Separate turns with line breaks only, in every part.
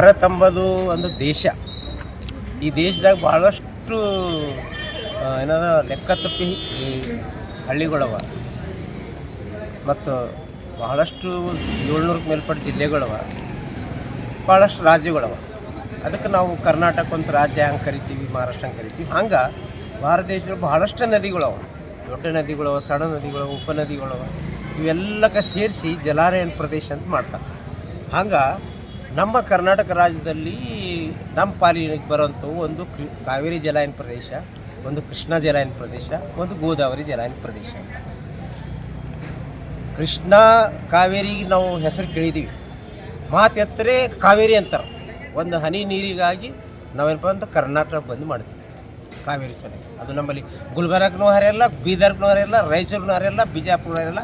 ಭಾರತ ಅಂಬೋದು ಒಂದು ದೇಶ. ಈ ದೇಶದಾಗ ಭಾಳಷ್ಟು ಏನಾದ ಲೆಕ್ಕ ತಪ್ಪಿ ಹಳ್ಳಿಗಳವ. ಮತ್ತು ಬಹಳಷ್ಟು ಏಳ್ನೂರಕ್ಕೆ ಮೇಲ್ಪಟ್ಟ ಜಿಲ್ಲೆಗಳವ. ಭಾಳಷ್ಟು ರಾಜ್ಯಗಳವ. ಅದಕ್ಕೆ ನಾವು ಕರ್ನಾಟಕ ಅಂತ ರಾಜ್ಯ ಹಂಗೆ ಕರಿತೀವಿ, ಮಹಾರಾಷ್ಟ್ರ ಹಂಗೆ ಕರಿತೀವಿ. ಹಂಗೆ ಭಾರತ ದೇಶದಲ್ಲಿ ಬಹಳಷ್ಟು ನದಿಗಳವ. ದೊಡ್ಡ ನದಿಗಳವ, ಸಣ್ಣ ನದಿಗಳವ ಉಪನದಿಗಳವ ಇವೆಲ್ಲಕ್ಕೆ ಸೇರಿಸಿ ಜಲಾನಯನ ಪ್ರದೇಶ ಅಂತ ಮಾಡ್ತಾರೆ. ಹಂಗೆ ನಮ್ಮ ಕರ್ನಾಟಕ ರಾಜ್ಯದಲ್ಲಿ ನಮ್ಮ ಪಾಲಿಗೆ ಬರುವಂಥವು ಒಂದು ಕಾವೇರಿ ಜಲಾಯನ ಪ್ರದೇಶ, ಒಂದು ಕೃಷ್ಣಾ ಜಲಾಯನ ಪ್ರದೇಶ, ಒಂದು ಗೋದಾವರಿ ಜಲಾಯನ ಪ್ರದೇಶ ಅಂತ. ಕೃಷ್ಣಾ ಕಾವೇರಿಗೆ ನಾವು ಹೆಸರು ಕೇಳಿದ್ದೀವಿ. ಮಾತೆತ್ತರೆ ಕಾವೇರಿ ಅಂತಾರೆ. ಒಂದು ಹನಿ ನೀರಿಗಾಗಿ ನಾವೇನಪ್ಪ ಅಂತ ಕರ್ನಾಟಕ ಬಂದು ಮಾಡ್ತೀವಿ. ಕಾವೇರಿ ಸೊನೆ ಅದು ನಮ್ಮಲ್ಲಿ ಗುಲ್ಬರ್ಗನೂ ಹರಿಯಲ್ಲ ಬೀದರ್ನೂ ಹರಿಯಲ್ಲ ರಾಯಚೂರ್ನೂ ಹರಿಯಲ್ಲ ಬಿಜಾಪುರ ಹರಿಯಲ್ಲ.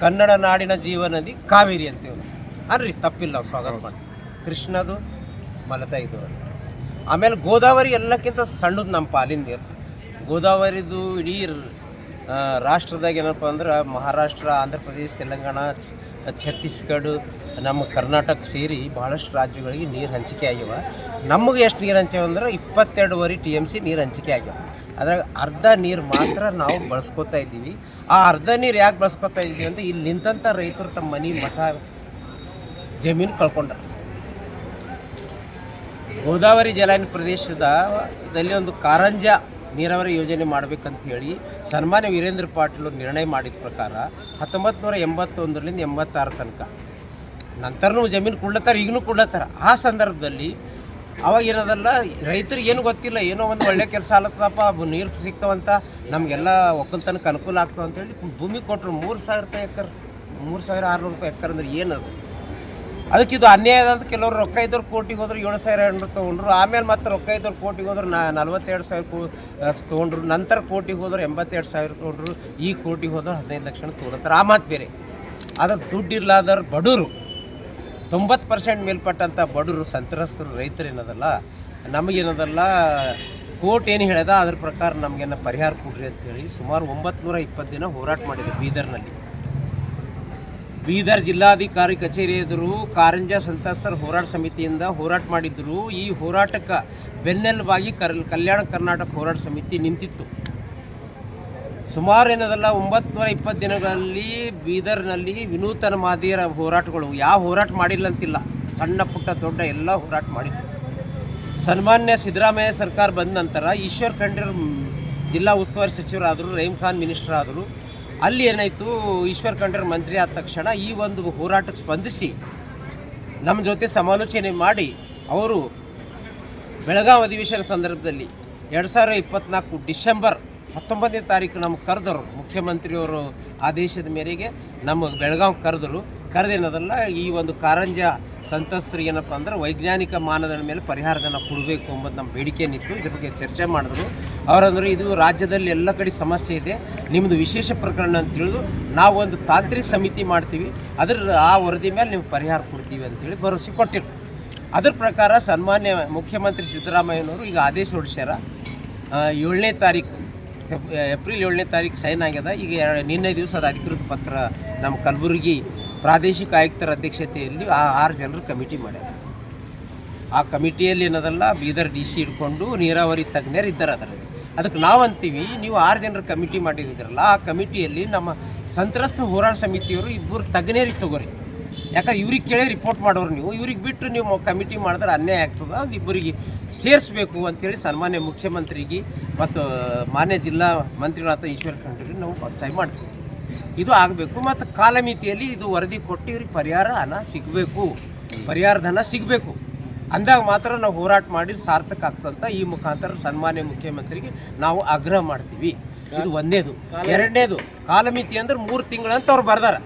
ಕನ್ನಡ ನಾಡಿನ ಜೀವನದಿ ಕಾವೇರಿ ಅಂತೇವೆ. ಅನ್ರಿ ತಪ್ಪಿಲ್ಲ, ಸ್ವಾಗತ ಮಾಡಿ ಕೃಷ್ಣದು ಮಲತೈದು ಇದು ಆಮೇಲೆ ಗೋದಾವರಿ ಎಲ್ಲಕ್ಕಿಂತ ಸಣ್ಣದು ನಮ್ಮ ಪಾಲಿನ ನೀರು. ಗೋದಾವರಿದು ಇಡೀ ರಾಷ್ಟ್ರದಾಗ ಏನಪ್ಪ ಅಂದ್ರೆ ಮಹಾರಾಷ್ಟ್ರ, ಆಂಧ್ರ ಪ್ರದೇಶ, ತೆಲಂಗಾಣ ಛತ್ತೀಸ್ಗಢ, ನಮ್ಮ ಕರ್ನಾಟಕ ಸೇರಿ ಭಾಳಷ್ಟು ರಾಜ್ಯಗಳಿಗೆ ನೀರು ಹಂಚಿಕೆ ಆಗ್ಯಾವ. ನಮಗೆ ಎಷ್ಟು ನೀರು ಹಂಚ್ಯಾವ ಅಂದ್ರೆ ಇಪ್ಪತ್ತೆರಡುವರೆ ಟಿ ಎಂ ಸಿ ನೀರು ಹಂಚಿಕೆ ಆಗ್ಯಾವ. ಅದ್ರಾಗ ಅರ್ಧ ನೀರು ಮಾತ್ರ ನಾವು ಬಳಸ್ಕೊತಾ ಇದ್ದೀವಿ. ಆ ಅರ್ಧ ನೀರು ಯಾಕೆ ಬಳಸ್ಕೊತಾ ಇದ್ದೀವಿ ಅಂದ್ರೆ ಇಲ್ಲಿ ನಿಂತಂಥ ರೈತರು ತಮ್ಮ ಮನೆ ಮಠ ಜಮೀನು ಕಳ್ಕೊಂಡ್ರು. ಗೋದಾವರಿ ಜಲಾನ ಪ್ರದೇಶದಲ್ಲಿ ಒಂದು ಕಾರಂಜ ನೀರಾವರಿ ಯೋಜನೆ ಮಾಡಬೇಕಂತ ಹೇಳಿ ಸನ್ಮಾನ್ಯ ವೀರೇಂದ್ರ ಪಾಟೀಲ್ ನಿರ್ಣಯ ಮಾಡಿದ ಪ್ರಕಾರ ಹತ್ತೊಂಬತ್ತು ನೂರ ಎಂಬತ್ತೊಂದರಿಂದ ಎಂಬತ್ತಾರು ತನಕ. ನಂತರನೂ ಜಮೀನು ಕೊಡ್ಲತ್ತಾರ ಈಗಲೂ ಕೊಡ್ಲತ್ತಾರ ಆ ಸಂದರ್ಭದಲ್ಲಿ ಅವಾಗ ಏನದಲ್ಲ, ರೈತರಿಗೆ ಏನು ಗೊತ್ತಿಲ್ಲ, ಏನೋ ಒಂದು ಒಳ್ಳೆ ಕೆಲಸ ಆಲತ್ತದಪ್ಪ ನೀರು ಸಿಗ್ತಾವಂತ, ನಮಗೆಲ್ಲ ಒಕ್ಕಲ್ತನಕ್ಕೆ ಅನುಕೂಲ ಆಗ್ತಾವಂತ ಅಂತೇಳಿ ಭೂಮಿ ಕೊಟ್ಟರು ಮೂರು ಸಾವಿರ ರೂಪಾಯಿ ಎಕರ್, ಮೂರು ಸಾವಿರ ಆರುನೂರು ರೂಪಾಯಿ ಎಕರ್ ಅಂದ್ರೆ ಏನದು? ಅದಕ್ಕೆ ಇದು ಅನ್ಯಾಯ ಅಂತ ಕೆಲವರು ರೊಕ್ಕ ಇದ್ದವ್ರು ಕೋಟಿಗೆ ಹೋದ್ರು ಏಳು ಸಾವಿರ ಎರಡು ತೊಗೊಂಡ್ರು. ಆಮೇಲೆ ಮತ್ತೆ ರೊಕ್ಕ ಇದ್ದವ್ರು ಕೋಟಿಗೆ ಹೋದ್ರು ನಾ ನಲ್ವತ್ತೆರಡು ಸಾವಿರ ಕೋ ತೊಗೊಂಡ್ರು. ನಂತರ ಕೋಟಿಗೆ ಹೋದ್ರು ಎಂಬತ್ತೆರಡು ಸಾವಿರ ತೊಗೊಂಡ್ರು. ಈ ಕೋಟಿಗೆ ಹೋದ್ರು ಹದಿನೈದು ಲಕ್ಷ ತೊಗೊಳತ್ತಾರೆ. ಆ ಮಾತು ಬೇರೆ. ಅದ್ರ ದುಡ್ಡು ಇರ್ಲಾದವ್ರು ಬಡವರು. ತೊಂಬತ್ತು ಪರ್ಸೆಂಟ್ ಮೇಲ್ಪಟ್ಟಂಥ ಬಡವರು, ಸಂತ್ರಸ್ತರು, ರೈತರು ಏನದಲ್ಲ ನಮಗೇನದಲ್ಲ ಕೋರ್ಟ್ ಏನು ಹೇಳ್ಯದ? ಅದ್ರ ಪ್ರಕಾರ ನಮಗೇನ ಪರಿಹಾರ ಕೊಡ್ರಿ ಅಂತೇಳಿ ಸುಮಾರು ಒಂಬತ್ತು ನೂರ ಇಪ್ಪತ್ತು ದಿನ ಹೋರಾಟ ಮಾಡಿದೆ ಬೀದರ್ನಲ್ಲಿ. ಬೀದರ್ ಜಿಲ್ಲಾಧಿಕಾರಿ ಕಚೇರಿ ಎದುರು ಕಾರಂಜ ಸಂತ್ರಸ್ತರ ಹೋರಾಟ ಸಮಿತಿಯಿಂದ ಹೋರಾಟ ಮಾಡಿದ್ದರು ಈ ಹೋರಾಟಕ್ಕೆ ಬೆನ್ನೆಲುಬಾಗಿ ಕರ್, ಕಲ್ಯಾಣ ಕರ್ನಾಟಕ ಹೋರಾಟ ಸಮಿತಿ ನಿಂತಿತ್ತು. ಸುಮಾರು ಏನದಲ್ಲ ಒಂಬತ್ತು ನೂರ ಇಪ್ಪತ್ತು ದಿನಗಳಲ್ಲಿ ಬೀದರ್ನಲ್ಲಿ ವಿನೂತನ ಮಾದಿಯರ ಹೋರಾಟಗಳು, ಯಾವ ಹೋರಾಟ ಮಾಡಿಲ್ಲ ಅಂತಿಲ್ಲ. ಸಣ್ಣ, ಪುಟ್ಟ, ದೊಡ್ಡ ಎಲ್ಲ ಹೋರಾಟ ಮಾಡಿದ್ರು ಸನ್ಮಾನ್ಯ ಸಿದ್ದರಾಮಯ್ಯ ಸರ್ಕಾರ ಬಂದ ನಂತರ ಈಶ್ವರ್ ಖಂಡ್ರ, ಜಿಲ್ಲಾ ಉಸ್ತುವಾರಿ ಸಚಿವರಾದರು ರಹೀಮ್ ಖಾನ್ ಮಿನಿಸ್ಟರ್ ಆದರು ಅಲ್ಲಿ ಏನಾಯಿತು? ಈಶ್ವರ್ ಖಂಡ್ರೆ ಮಂತ್ರಿ ಆದ ತಕ್ಷಣ ಈ ಒಂದು ಹೋರಾಟಕ್ಕೆ ಸ್ಪಂದಿಸಿ ನಮ್ಮ ಜೊತೆ ಸಮಾಲೋಚನೆ ಮಾಡಿ ಅವರು ಬೆಳಗಾವಿ ಅಧಿವೇಶನ ಸಂದರ್ಭದಲ್ಲಿ ಎರಡು ಸಾವಿರದ ಇಪ್ಪತ್ನಾಲ್ಕು ಡಿಸೆಂಬರ್ ಹತ್ತೊಂಬತ್ತನೇ ತಾರೀಕು ನಮ್ಗೆ ಕರೆದರು. ಮುಖ್ಯಮಂತ್ರಿಯವರು ಆದೇಶದ ಮೇರೆಗೆ ನಮ್ಮ ಬೆಳಗಾವಿ ಕರೆದರು. ಕರೆದೇನದಲ್ಲ ಈ ಒಂದು ಕಾರಂಜ ಸಂತಸ್ತ್ರಿ ಏನಪ್ಪ ಅಂದ್ರೆ ವೈಜ್ಞಾನಿಕ ಮಾನದಂಡ ಮೇಲೆ ಪರಿಹಾರದನ್ನು ಕೊಡಬೇಕು ಎಂಬುದು ನಮ್ಮ ಬೇಡಿಕೆ ನಿಂತು ಇದ್ರ ಬಗ್ಗೆ ಚರ್ಚೆ ಮಾಡಿದ್ರು. ಅವರಂದ್ರೆ, ಇದು ರಾಜ್ಯದಲ್ಲಿ ಎಲ್ಲ ಕಡೆ ಸಮಸ್ಯೆ ಇದೆ. ನಿಮ್ಮದು ವಿಶೇಷ ಪ್ರಕರಣ ಅಂತ ತಿಳಿದು ನಾವು ಒಂದು ತಾಂತ್ರಿಕ ಸಮಿತಿ ಮಾಡ್ತೀವಿ. ಅದ್ರ ಆ ವರದಿ ಮೇಲೆ ನಿಮ್ಗೆ ಪರಿಹಾರ ಕೊಡ್ತೀವಿ ಅಂತೇಳಿ ಭರವಸೆ ಕೊಟ್ಟಿರು ಅದ್ರ ಪ್ರಕಾರ ಸನ್ಮಾನ್ಯ ಮುಖ್ಯಮಂತ್ರಿ ಸಿದ್ದರಾಮಯ್ಯನವರು ಈಗ ಆದೇಶ ಹೊಡಿಸ್ಯಾರ ಏಳನೇ ತಾರೀಕು, ಏಪ್ರಿಲ್ ಏಳನೇ ತಾರೀಕು ಸೈನ್ ಆಗ್ಯದ. ಈಗ ನಿನ್ನೆ ದಿವಸ ಅದು ಅಧಿಕೃತ ಪತ್ರ ನಮ್ಮ ಕಲಬುರಗಿ ಪ್ರಾದೇಶಿಕ ಆಯುಕ್ತರ ಅಧ್ಯಕ್ಷತೆಯಲ್ಲಿ ಆ ಆರು ಜನರು ಕಮಿಟಿ ಮಾಡ್ಯಾರ. ಆ ಕಮಿಟಿಯಲ್ಲಿ ಏನದಲ್ಲ, ಬೀದರ್ ಡಿ ಸಿ ಇಟ್ಕೊಂಡು ನೀರಾವರಿ ತಜ್ಞರು ಇದ್ದಾರೆ ಅದರಲ್ಲಿ. ಅದಕ್ಕೆ ನಾವು ಅಂತೀವಿ, ನೀವು ಆರು ಜನರ ಕಮಿಟಿ ಮಾಡಿದ್ದೀರಲ್ಲ ಆ ಕಮಿಟಿಯಲ್ಲಿ ನಮ್ಮ ಸಂತ್ರಸ್ತ ಹೋರಾಟ ಸಮಿತಿಯವರು ಇಬ್ಬರು ತಜ್ಞರಿಗೆ ತಗೋರಿ. ಯಾಕಂದ್ರೆ ಇವ್ರಿಗೆ ಕೇಳಿ ರಿಪೋರ್ಟ್ ಮಾಡೋರು ನೀವು. ಇವ್ರಿಗೆ ಬಿಟ್ಟು ನೀವು ಕಮಿಟಿ ಮಾಡಿದ್ರೆ ಅನ್ಯಾಯ ಆಗ್ತದೆ, ಅದು ಇಬ್ಬರಿಗೆ ಸೇರಿಸ್ಬೇಕು ಅಂತೇಳಿ ಸನ್ಮಾನ್ಯ ಮುಖ್ಯಮಂತ್ರಿಗೆ ಮತ್ತು ಮಾನ್ಯ ಜಿಲ್ಲಾ ಮಂತ್ರಿಗಳಾದ ಈಶ್ವರ್ ಖಂಡ್ರಿಗೆ ನಾವು ಒತ್ತಾಯ ಮಾಡ್ತೀವಿ. ಇದು ಆಗಬೇಕು. ಮತ್ತು ಕಾಲಮಿತಿಯಲ್ಲಿ ಇದು ವರದಿ ಕೊಟ್ಟು ಇವ್ರಿಗೆ ಪರಿಹಾರ ಹಣ ಸಿಗಬೇಕು. ಪರಿಹಾರ ಧನ ಸಿಗಬೇಕು. ಅಂದಾಗ ಮಾತ್ರ ನಾವು ಹೋರಾಟ ಮಾಡಿ ಸಾರ್ಥಕ ಆಗ್ತಂತ ಈ ಮುಖಾಂತರ ಸನ್ಮಾನ್ಯ ಮುಖ್ಯಮಂತ್ರಿಗೆ ನಾವು ಆಗ್ರಹ ಮಾಡ್ತೀವಿ. ಇದು ಒಂದೇದು. ಎರಡನೇದು ಕಾಲಮಿತಿ ಅಂದ್ರೆ ಮೂರು ತಿಂಗಳಂತ ಅವ್ರು ಬರ್ದಾರ.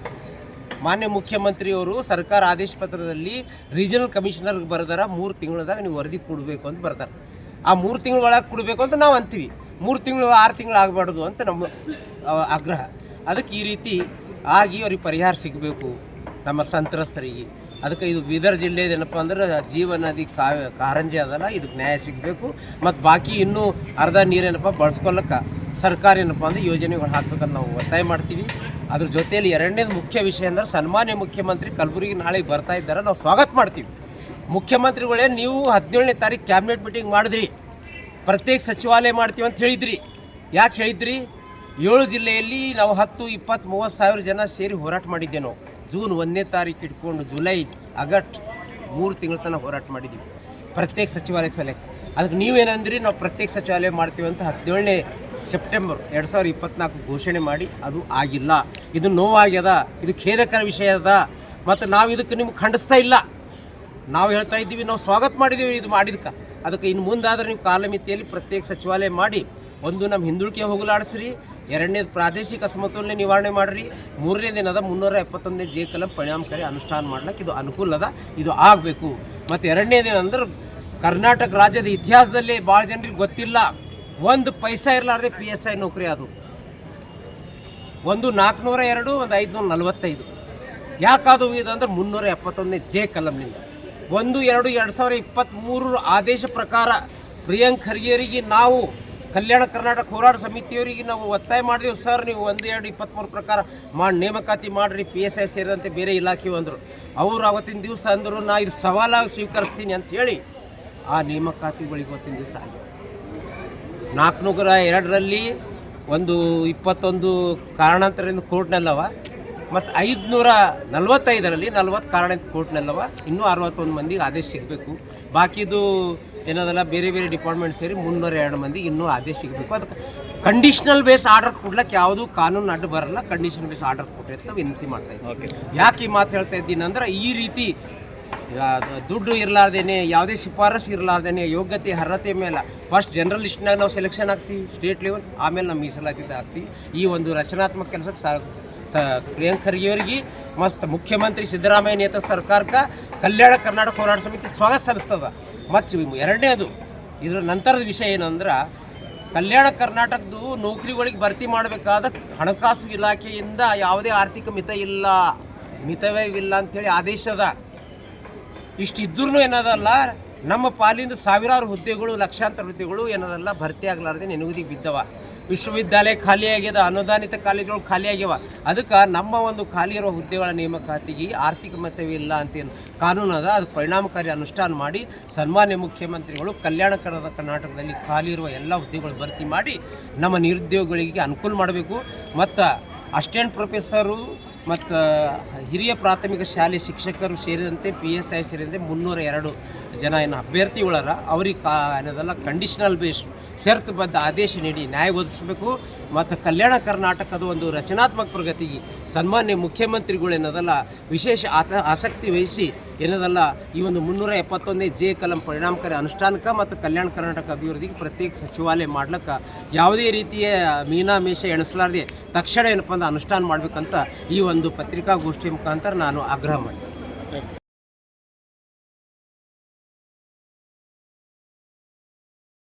ಮಾನ್ಯ ಮುಖ್ಯಮಂತ್ರಿಯವರು ಸರ್ಕಾರ ಆದೇಶ ಪತ್ರದಲ್ಲಿ ರೀಜನಲ್ ಕಮಿಷನರ್ಗೆ ಬರ್ದಾರ ಮೂರು ತಿಂಗಳದಾಗ ನೀವು ವರದಿ ಕೊಡಬೇಕು ಅಂತ ಬರ್ತಾರೆ. ಆ ಮೂರು ತಿಂಗಳ ಒಳಗೆ ಕೊಡಬೇಕು ಅಂತ ನಾವು ಅಂತೀವಿ. ಮೂರು ತಿಂಗಳು ಆರು ತಿಂಗಳು ಆಗಬಾರ್ದು ಅಂತ ನಮ್ಮ ಆಗ್ರಹ. ಅದಕ್ಕೆ ಈ ರೀತಿ ಆಗಿ ಅವ್ರಿಗೆ ಪರಿಹಾರ ಸಿಗಬೇಕು ನಮ್ಮ ಸಂತ್ರಸ್ತರಿಗೆ. ಅದಕ್ಕೆ ಇದು ಬೀದರ್ ಜಿಲ್ಲೆ ಏನಪ್ಪ ಅಂದ್ರೆ ಜೀವನದಿ ಕಾ ಕಾರಂಜಿ ಅದಲ್ಲ, ಇದಕ್ಕೆ ನ್ಯಾಯ ಸಿಗಬೇಕು. ಮತ್ತು ಬಾಕಿ ಇನ್ನೂ ಅರ್ಧ ನೀರೇನಪ್ಪ ಬಳಸ್ಕೊಳ್ಳೋಕೆ ಸರ್ಕಾರ ಏನಪ್ಪ ಅಂದ್ರೆ ಯೋಜನೆಗಳು ಹಾಕ್ಬೇಕಂತ ನಾವು ಒತ್ತಾಯ ಮಾಡ್ತೀವಿ. ಅದ್ರ ಜೊತೆಯಲ್ಲಿ ಎರಡನೇದು ಮುಖ್ಯ ವಿಷಯ ಅಂದ್ರೆ ಸನ್ಮಾನ್ಯ ಮುಖ್ಯಮಂತ್ರಿ ಕಲಬುರಗಿ ನಾಳೆಗೆ ಬರ್ತಾ ಇದ್ದಾರೆ. ನಾವು ಸ್ವಾಗತ ಮಾಡ್ತೀವಿ. ಮುಖ್ಯಮಂತ್ರಿಗಳೇ, ನೀವು ಹದಿನೇಳನೇ ತಾರೀಕು ಕ್ಯಾಬಿನೆಟ್ ಮೀಟಿಂಗ್ ಮಾಡಿದ್ರಿ. ಪ್ರತ್ಯೇಕ ಸಚಿವಾಲಯ ಮಾಡ್ತೀವಿ ಅಂತ ಹೇಳಿದ್ರಿ. ಯಾಕೆ ಹೇಳಿದ್ರಿ? ಏಳು ಜಿಲ್ಲೆಯಲ್ಲಿ ನಾವು ಹತ್ತು, ಇಪ್ಪತ್ತು, ಮೂವತ್ತು ಸಾವಿರ ಜನ ಸೇರಿ ಹೋರಾಟ ಮಾಡಿದ್ದೆ ನಾವು. ಜೂನ್ ಒಂದನೇ ತಾರೀಕು ಇಟ್ಕೊಂಡು ಜುಲೈ ಆಗಸ್ಟ್ ಮೂರು ತಿಂಗಳ ತನಕ ಹೋರಾಟ ಮಾಡಿದ್ದೀವಿ. ಪ್ರತ್ಯೇಕ ಸಚಿವಾಲಯ ಸಲಹೆ. ಅದಕ್ಕೆ ನೀವೇನಂದ್ರಿ, ನಾವು ಪ್ರತ್ಯೇಕ ಸಚಿವಾಲಯ ಮಾಡ್ತೀವಿ ಅಂತ ಹದಿನೇಳನೇ ಸೆಪ್ಟೆಂಬರ್ ಎರಡು ಸಾವಿರದ ಇಪ್ಪತ್ನಾಲ್ಕು ಘೋಷಣೆ ಮಾಡಿ ಅದು ಆಗಿಲ್ಲ. ಇದು ನೋವಾಗ್ಯದ, ಇದು ಖೇದಕರ ವಿಷಯ ಅದ. ಮತ್ತು ನಾವು ಇದಕ್ಕೆ ನಿಮ್ಗೆ ಖಂಡಿಸ್ತಾ ಇಲ್ಲ. ನಾವು ಹೇಳ್ತಾ ಇದ್ದೀವಿ, ನಾವು ಸ್ವಾಗತ ಮಾಡಿದ್ದೀವಿ ಇದು ಮಾಡಿದ್ಕೆ ಅದಕ್ಕೆ ಇನ್ನು ಮುಂದಾದ್ರೆ ನೀವು ಕಾಲಮಿತಿಯಲ್ಲಿ ಪ್ರತ್ಯೇಕ ಸಚಿವಾಲಯ ಮಾಡಿ, ಒಂದು ನಮ್ಮ ಹಿಂದುಳಿಕೆ ಹೋಗಲಾಡಿಸ್ರಿ ಎರಡನೇದು ಪ್ರಾದೇಶಿಕ ಅಸಮತೋಲನೆ ನಿವಾರಣೆ ಮಾಡಿರಿ. ಮೂರನೇ ದಿನದ ಮುನ್ನೂರ ಎಪ್ಪತ್ತೊಂದನೇ ಜೆ ಕಲಂ ಪರಿಣಾಮಕಾರಿ ಅನುಷ್ಠಾನ ಮಾಡ್ಲಿಕ್ಕೆ ಇದು ಅನುಕೂಲ ಅದ ಇದು ಆಗಬೇಕು. ಮತ್ತು ಎರಡನೇ ದಿನ ಅಂದ್ರೆ ಕರ್ನಾಟಕ ರಾಜ್ಯದ ಇತಿಹಾಸದಲ್ಲಿ ಭಾಳ ಜನರಿಗೆ ಗೊತ್ತಿಲ್ಲ. ಒಂದು ಪೈಸಾ ಇರಲಾರ್ದೆ ಪಿ ಎಸ್ ಐ ನೌಕರಿ ಅದು. ಒಂದು ನಾಲ್ಕುನೂರ ಎರಡು, ಒಂದು ಐದುನೂರ ನಲವತ್ತೈದು. ಯಾಕಾದು ಇದು ಅಂದ್ರೆ ಮುನ್ನೂರ ಎಪ್ಪತ್ತೊಂದನೇ ಜೆ ಕಲಂನಿಂದ. ಒಂದು ಎರಡು ಎರಡು ಸಾವಿರ ಇಪ್ಪತ್ತ್ಮೂರರ ಆದೇಶ ಪ್ರಕಾರ ಪ್ರಿಯಾಂಕ್ ಖರ್ಗೆರಿಗೆ ನಾವು ಕಲ್ಯಾಣ ಕರ್ನಾಟಕ ಹೋರಾಟ ಸಮಿತಿಯವರಿಗೆ ನಾವು ಒತ್ತಾಯ ಮಾಡಿದೆವು. ಸರ್, ನೀವು ಒಂದು ಎರಡು ಇಪ್ಪತ್ತ್ಮೂರು ಪ್ರಕಾರ ಮಾಡಿ ನೇಮಕಾತಿ ಮಾಡಿರಿ ಪಿ ಎಸ್ ಐ ಸೇರಿದಂತೆ ಬೇರೆ ಇಲಾಖೆ ಅಂದರು. ಅವರು ಅವತ್ತಿನ ದಿವಸ ಅಂದರು, ನಾ ಇದು ಸವಾಲಾಗಿ ಸ್ವೀಕರಿಸ್ತೀನಿ ಅಂತ ಹೇಳಿ ಆ ನೇಮಕಾತಿಗಳು ಇವತ್ತಿನ ದಿವಸ ಆಗಿದೆ ನಾಲ್ಕುನೂರ ಎರಡರಲ್ಲಿ ಒಂದು ಇಪ್ಪತ್ತೊಂದು ಕಾರಣಾಂತರದಿಂದ ಕೋರ್ಟ್ನಲ್ಲವ ಮತ್ತು ಐದುನೂರ ನಲ್ವತ್ತೈದರಲ್ಲಿ ನಲ್ವತ್ತು ಕಾರಣ ಕೋರ್ಟ್ನಲ್ಲವ ಇನ್ನೂ ಅರವತ್ತೊಂದು ಮಂದಿಗೆ ಆದೇಶ ಸಿಗಬೇಕು. ಬಾಕಿದು ಏನದಲ್ಲ ಬೇರೆ ಬೇರೆ ಡಿಪಾರ್ಟ್ಮೆಂಟ್ ಸೇರಿ ಮುನ್ನೂರ ಎರಡು ಮಂದಿಗೆ ಇನ್ನೂ ಆದೇಶ ಸಿಗಬೇಕು. ಅದಕ್ಕೆ ಕಂಡೀಷನಲ್ ಬೇಸ್ ಆರ್ಡರ್ ಕೊಡ್ಲಕ್ಕೆ ಯಾವುದೂ ಕಾನೂನು ಅಡ್ಡು ಬರಲ್ಲ ಕಂಡೀಷನ್ ಬೇಸ್ ಆರ್ಡರ್ ಕೊಟ್ಟರೆ ಅಂತ ವಿನಂತಿ ಮಾಡ್ತಾ ಇದ್ದೀವಿ. ಯಾಕೆ ಈ ಮಾತು ಹೇಳ್ತಾ ಇದ್ದೀನಿ ಅಂದ್ರೆ ಈ ರೀತಿ ದುಡ್ಡು ಇರಲಾರ್ದೇನೆ ಯಾವುದೇ ಶಿಫಾರಸು ಇರಲಾರ್ದೇನೆ ಯೋಗ್ಯತೆ ಅರ್ಹತೆ ಮೇಲೆ ಫಸ್ಟ್ ಜನರಲ್ ಲಿಸ್ಟ್ನಾಗ ನಾವು ಸೆಲೆಕ್ಷನ್ ಆಗ್ತೀವಿ ಸ್ಟೇಟ್ ಲೆವೆಲ್ ಆಮೇಲೆ ನಮ್ಮ ಮೀಸಲಾತಿ ಆಗ್ತೀವಿ ಈ ಒಂದು ರಚನಾತ್ಮಕ ಕೆಲಸಕ್ಕೆ ಸಾ ಸ ಪ್ರಿಯಾಂಕ್ ಖರ್ಗೆಯವರಿಗೆ ಮಸ್ತ್ ಮುಖ್ಯಮಂತ್ರಿ ಸಿದ್ದರಾಮಯ್ಯ ನೇತೃತ್ವ ಸರ್ಕಾರಕ್ಕೆ ಕಲ್ಯಾಣ ಕರ್ನಾಟಕ ಹೋರಾಟ ಸಮಿತಿ ಸ್ವಾಗತ ಸಲ್ಲಿಸ್ತದ. ಮತ್ತು ಎರಡನೇದು. ಇದರ ನಂತರದ ವಿಷಯ ಏನಂದ್ರೆ ಕಲ್ಯಾಣ ಕರ್ನಾಟಕದ್ದು ನೌಕರಿಗಳಿಗೆ ಭರ್ತಿ ಮಾಡಬೇಕಾದ ಹಣಕಾಸು ಇಲಾಖೆಯಿಂದ ಯಾವುದೇ ಆರ್ಥಿಕ ಮಿತ ಇಲ್ಲ. ಮಿತವ್ಯವಿಲ್ಲ ಅಂಥೇಳಿ ಆದೇಶದ ಇಷ್ಟಿದ್ರೂ ಏನದಲ್ಲ, ನಮ್ಮ ಪಾಲಿಂದ ಸಾವಿರಾರು ಹುದ್ದೆಗಳು, ಲಕ್ಷಾಂತರ ಹುದ್ದೆಗಳು ಏನದಲ್ಲ, ಭರ್ತಿ ಆಗಲಾರ್ದೆ ನೆನಗುದಿಗೆ ಬಿದ್ದವ. ವಿಶ್ವವಿದ್ಯಾಲಯ ಖಾಲಿ ಆಗ್ಯದ, ಅನುದಾನಿತ ಕಾಲೇಜುಗಳು ಖಾಲಿ ಆಗ್ಯಾವ. ಅದಕ್ಕೆ ನಮ್ಮ ಒಂದು ಖಾಲಿ ಇರುವ ಹುದ್ದೆಗಳ ನೇಮಕಾತಿಗೆ ಆರ್ಥಿಕ ಮತವಿಲ್ಲ ಅಂತ ಏನು ಕಾನೂನು ಅದ. ಅದು ಪರಿಣಾಮಕಾರಿ ಅನುಷ್ಠಾನ ಮಾಡಿ ಸನ್ಮಾನ್ಯ ಮುಖ್ಯಮಂತ್ರಿಗಳು ಕಲ್ಯಾಣ ಕರ್ನಾಟಕ ಕರ್ನಾಟಕದಲ್ಲಿ ಖಾಲಿ ಇರುವ ಎಲ್ಲ ಹುದ್ದೆಗಳು ಭರ್ತಿ ಮಾಡಿ ನಮ್ಮ ನಿರುದ್ಯೋಗಿಗಳಿಗೆ ಅನುಕೂಲ ಮಾಡಬೇಕು. ಮತ್ತು ಅಸ್ಟೆಂಟ್ ಪ್ರೊಫೆಸರು ಮತ್ತು ಹಿರಿಯ ಪ್ರಾಥಮಿಕ ಶಾಲೆ ಶಿಕ್ಷಕರು ಸೇರಿದಂತೆ ಪಿ ಎಸ್ ಐ ಸೇರಿದಂತೆ ಮುನ್ನೂರ ಎರಡು ಜನ ಏನು ಅಭ್ಯರ್ಥಿಗಳರ ಅವ್ರಿಗೆ ಕಾ ಏನದಲ್ಲ ಕಂಡೀಷನಲ್ ಬೇಸ್ ಷರತ್ತುಬದ್ಧ ಆದೇಶ ನೀಡಿ ನ್ಯಾಯ ಒದಗಿಸಬೇಕು. ಮತ್ತು ಕಲ್ಯಾಣ ಕರ್ನಾಟಕದ ಒಂದು ರಚನಾತ್ಮಕ ಪ್ರಗತಿಗೆ ಸನ್ಮಾನ್ಯ ಮುಖ್ಯಮಂತ್ರಿಗಳು ಏನದಲ್ಲ ವಿಶೇಷ ಆತ, ಆಸಕ್ತಿ ವಹಿಸಿ ಏನದಲ್ಲ ಈ ಒಂದು ಮುನ್ನೂರ ಎಪ್ಪತ್ತೊಂದನೇ ಜೆ ಕಲಂ ಪರಿಣಾಮಕಾರಿ ಅನುಷ್ಠಾನಕ ಮತ್ತು ಕಲ್ಯಾಣ ಕರ್ನಾಟಕ ಅಭಿವೃದ್ಧಿಗೆ ಪ್ರತ್ಯೇಕ ಸಚಿವಾಲಯ ಮಾಡ್ಲಿಕ್ಕೆ ಯಾವುದೇ ರೀತಿಯ ಮೀನಾಮೇಷ ಎಣಿಸಲಾರದೆ ತಕ್ಷಣ ಏನಪ್ಪ ಅಂದ್ರೆ ಅನುಷ್ಠಾನ ಮಾಡಬೇಕಂತ ಈ ಒಂದು ಪತ್ರಿಕಾಗೋಷ್ಠಿ ಮುಖಾಂತರ ನಾನು ಆಗ್ರಹ ಮಾಡಿದೆ